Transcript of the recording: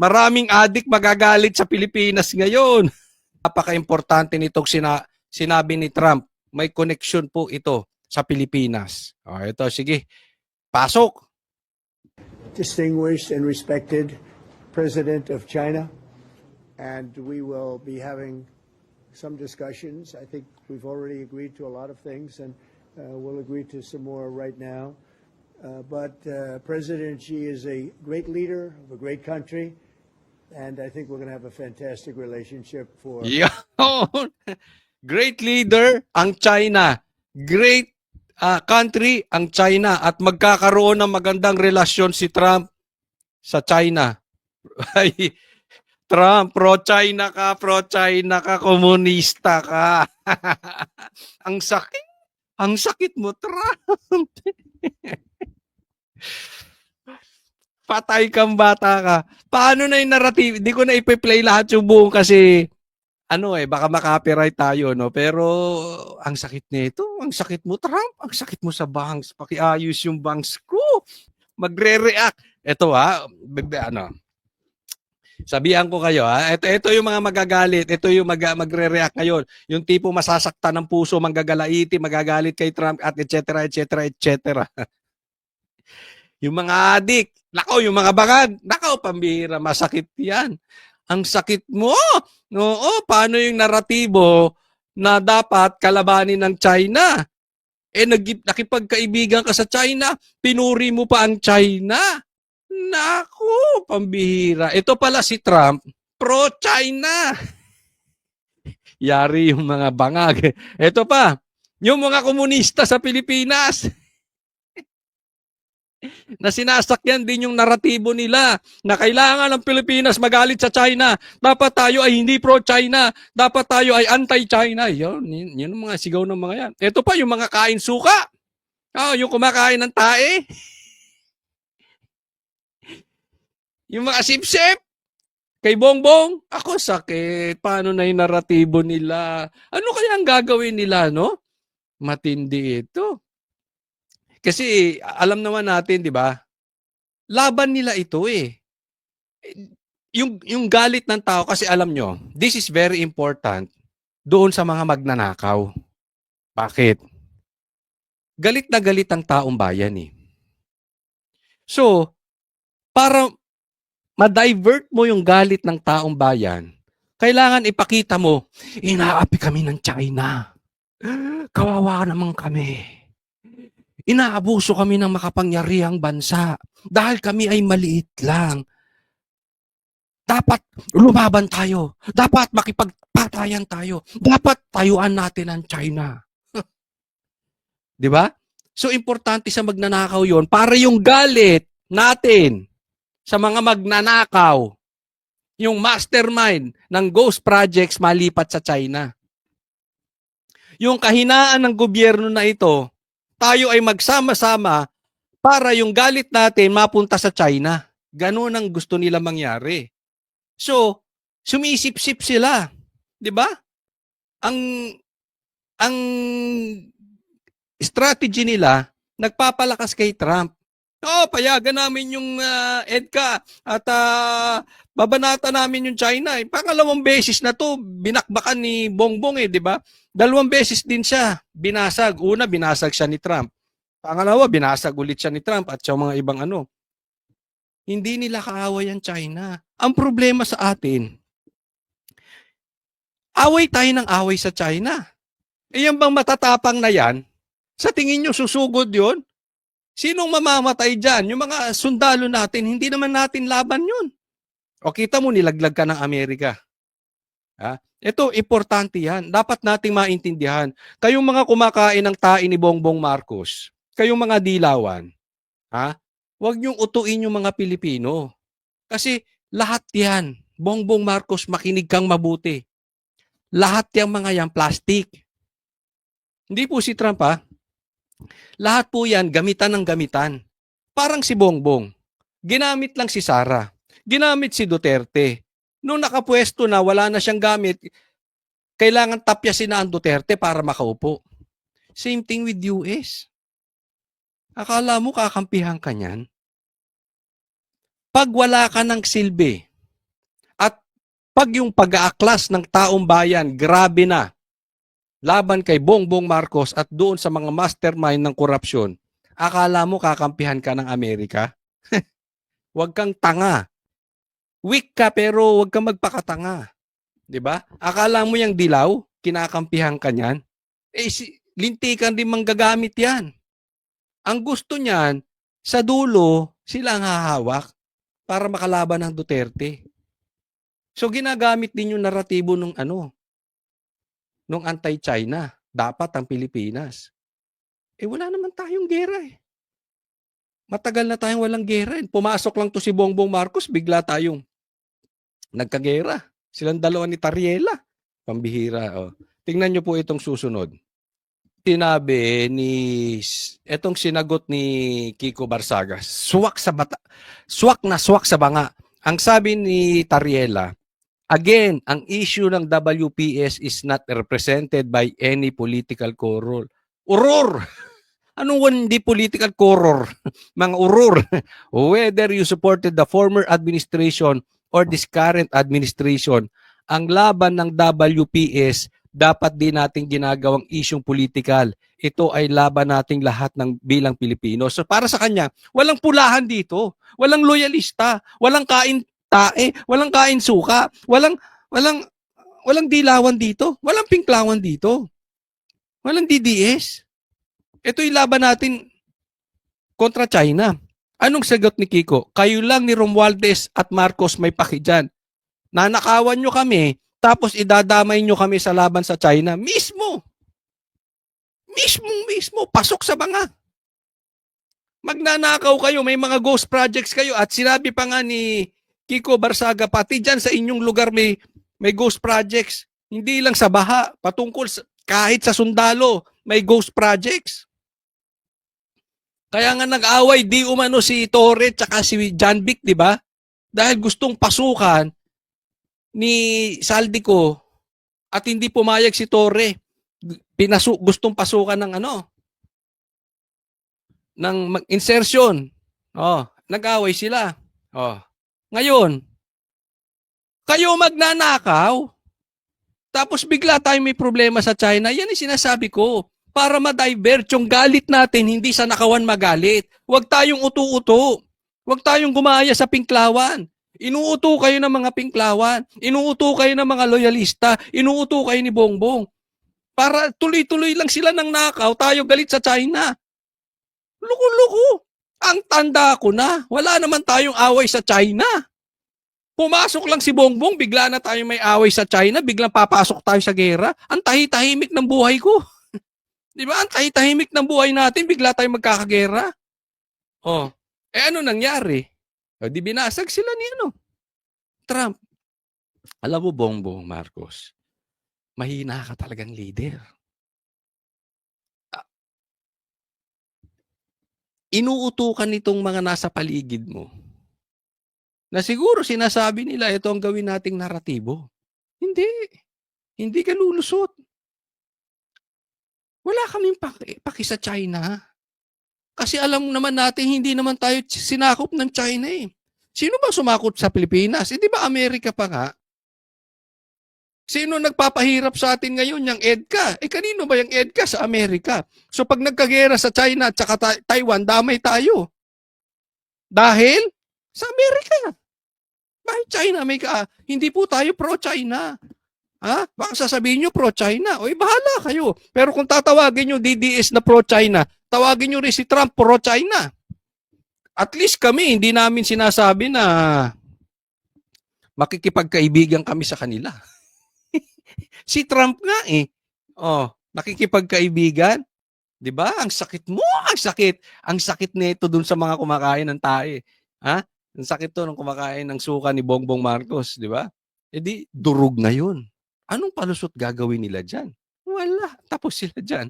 Maraming adik magagalit sa Pilipinas ngayon. Napaka-importante nitong sina- sinabi ni Trump. May connection po ito sa Pilipinas. O, ito, sige. Pasok. distinguished and respected President of China, and we will be having some discussions. I think we've already agreed to a lot of things, and uh, we'll agree to some more right now. Uh, but uh, President Xi is a great leader of a great country, and I think we're going to have a fantastic relationship for. Yan. Great leader ang China. Great ah, country ang China at magkakaroon ng magandang relasyon si Trump sa China. Trump, pro-China ka, pro-China ka, komunista ka. ang sakit. Ang sakit mo, Trump. Patay kang bata ka. Paano na yung narrative? Hindi ko na ipe-play lahat yung buong kasi ano eh, baka makapiright tayo, no? Pero ang sakit nito, ang sakit mo, Trump, ang sakit mo sa banks. Pakiayos yung banks ko. Magre-react. Ito ha, ano, sabihan ko kayo ha, ito, ito yung mga magagalit, ito yung mag, magre-react ngayon. Yung tipo masasaktan ng puso, manggagalaiti, magagalit kay Trump, at et cetera, et cetera, et cetera. yung mga adik, nakaw, yung mga bangag, nakaw, pambihira, masakit yan. Ang sakit mo, Oo, paano yung naratibo na dapat kalabanin ng China? Eh, nag, nakipagkaibigan ka sa China, pinuri mo pa ang China. Naku, pambihira. Ito pala si Trump, pro-China. Yari yung mga bangag. Ito pa, yung mga komunista sa Pilipinas na sinasakyan din yung naratibo nila na kailangan ng Pilipinas magalit sa China. Dapat tayo ay hindi pro-China. Dapat tayo ay anti-China. Yun, yun, ang mga sigaw ng mga yan. Ito pa, yung mga kain suka. Oh, yung kumakain ng tae. yung mga sip-sip. Kay Bongbong, ako sakit. Paano na yung naratibo nila? Ano kaya ang gagawin nila, no? Matindi ito. Kasi alam naman natin, 'di ba? Laban nila ito eh. Yung yung galit ng tao kasi alam nyo, this is very important doon sa mga magnanakaw. Bakit? Galit na galit ang taong bayan eh. So, para ma-divert mo yung galit ng taong bayan, kailangan ipakita mo, inaapi kami ng China. Kawawa naman kami. Inaabuso kami ng makapangyarihang bansa dahil kami ay maliit lang. Dapat lumaban tayo. Dapat makipagpatayan tayo. Dapat tayuan natin ang China. 'Di ba? So importante sa magnanakaw 'yon para yung galit natin sa mga magnanakaw, yung mastermind ng ghost projects malipat sa China. Yung kahinaan ng gobyerno na ito, tayo ay magsama-sama para yung galit natin mapunta sa China. Ganun ang gusto nila mangyari. So, sumisip-sip sila. 'Di ba? Ang ang strategy nila nagpapalakas kay Trump. Oh, payagan namin yung uh, EDCA at uh, babanata namin yung China. Eh. Pangalawang beses na to binakbakan ni Bongbong eh, 'di ba? Dalawang beses din siya binasag. Una, binasag siya ni Trump. Pangalawa, binasag ulit siya ni Trump at sa mga ibang ano. Hindi nila kaaway ang China. Ang problema sa atin, away tayo ng away sa China. E yan bang matatapang na yan? Sa tingin nyo susugod yon? Sinong mamamatay dyan? Yung mga sundalo natin, hindi naman natin laban yun. O kita mo, nilaglag ka ng Amerika. Ha? Ito, importante yan. Dapat nating maintindihan. Kayong mga kumakain ng tae ni Bongbong Marcos, kayong mga dilawan, ha? Huwag niyong utuin yung mga Pilipino. Kasi lahat yan, Bongbong Marcos, makinig kang mabuti. Lahat yung mga yan, plastic. Hindi po si Trump, ha? Lahat po yan, gamitan ng gamitan. Parang si Bongbong. Ginamit lang si Sara. Ginamit si Duterte. Nung nakapwesto na, wala na siyang gamit, kailangan tapyasin na ang Duterte para makaupo. Same thing with US. Akala mo kakampihan ka niyan? Pag wala ka ng silbi, Pag yung pag-aaklas ng taong bayan, grabe na. Laban kay Bongbong Marcos at doon sa mga mastermind ng korupsyon, akala mo kakampihan ka ng Amerika? Huwag kang tanga. Weak ka pero huwag kang magpakatanga. 'Di ba? Akala mo yung dilaw, kinakampihan ka niyan? Eh, si, lintikan din manggagamit yan. Ang gusto niyan, sa dulo, sila ang hahawak para makalaban ng Duterte. So ginagamit din yung naratibo nung ano, nung anti-China. Dapat ang Pilipinas. Eh wala naman tayong gera eh. Matagal na tayong walang gera. eh. Pumasok lang to si Bongbong Marcos, bigla tayong nagkagera. Silang dalawa ni Tariela. Pambihira. Oh. Tingnan nyo po itong susunod. Tinabi ni etong sinagot ni Kiko Barsaga. Swak sa bata. Swak na swak sa banga. Ang sabi ni Tariela, again, ang issue ng WPS is not represented by any political curror. Uror! Anong hindi political curror? Mga uror. Whether you supported the former administration or this current administration, ang laban ng WPS dapat din nating ginagawang isyong politikal. Ito ay laban nating lahat ng bilang Pilipino. So para sa kanya, walang pulahan dito, walang loyalista, walang kain tae, walang kain suka, walang walang walang dilawan dito, walang pinklawan dito. Walang DDS. Ito yung laban natin kontra China. Anong sagot ni Kiko? Kayo lang ni Romualdez at Marcos may paki dyan. Nanakawan nyo kami, tapos idadamay nyo kami sa laban sa China. Mismo! Mismo, mismo. Pasok sa banga. Magnanakaw kayo, may mga ghost projects kayo. At sinabi pa nga ni Kiko Barsaga, pati dyan sa inyong lugar may, may ghost projects. Hindi lang sa baha, patungkol sa, kahit sa sundalo, may ghost projects. Kaya nga nag-away di umano si Torre tsaka si John Vic, di ba? Dahil gustong pasukan ni Saldico at hindi pumayag si Torre. Pinasu gustong pasukan ng ano? ng insertion. Oh, nag-away sila. Oh. Ngayon, kayo magnanakaw. Tapos bigla tayo may problema sa China. Yan yung sinasabi ko. Para ma-divert yung galit natin, hindi sa nakawan magalit. Huwag tayong utu-uto. Huwag tayong gumaya sa pinklawan. Inuuto kayo ng mga pinklawan. Inuuto kayo ng mga loyalista. Inuuto kayo ni Bongbong. Para tuloy-tuloy lang sila ng nakaw, tayo galit sa China. Luko-luko. Ang tanda ko na. Wala naman tayong away sa China. Pumasok lang si Bongbong, bigla na tayo may away sa China, biglang papasok tayo sa gera. Ang tahi-tahimik ng buhay ko. Di ba? Ang tahi-tahimik ng buhay natin, bigla tayo magkakagera. Oh. Eh ano nangyari? O, di binasag sila ni ano? Trump. Alam mo, Bongbong Marcos, mahina ka talagang leader. Ah. Inuutukan nitong mga nasa paligid mo na siguro sinasabi nila ito ang gawin nating naratibo. Hindi. Hindi ka lulusot. Wala kaming paki, paki sa China. Kasi alam naman natin, hindi naman tayo sinakop ng China eh. Sino ba sumakop sa Pilipinas? Eh, di ba Amerika pa nga? Sino nagpapahirap sa atin ngayon? Yung EDCA. Eh, kanino ba yung EDCA sa Amerika? So, pag nagkagera sa China at saka Ta- Taiwan, damay tayo. Dahil sa Amerika. Bakit China? May ka, hindi po tayo pro-China. Ha? Baka sasabihin nyo pro-China. O, eh, bahala kayo. Pero kung tatawagin nyo DDS na pro-China, tawagin nyo rin si Trump pro-China. At least kami, hindi namin sinasabi na makikipagkaibigan kami sa kanila. si Trump nga eh. Oh, nakikipagkaibigan. 'Di ba? Ang sakit mo, ang sakit. Ang sakit nito dun sa mga kumakain ng tae. Ha? Ang sakit to nung kumakain ng suka ni Bongbong Marcos, 'di ba? E di durog na 'yun. Anong palusot gagawin nila diyan? Wala, tapos sila diyan.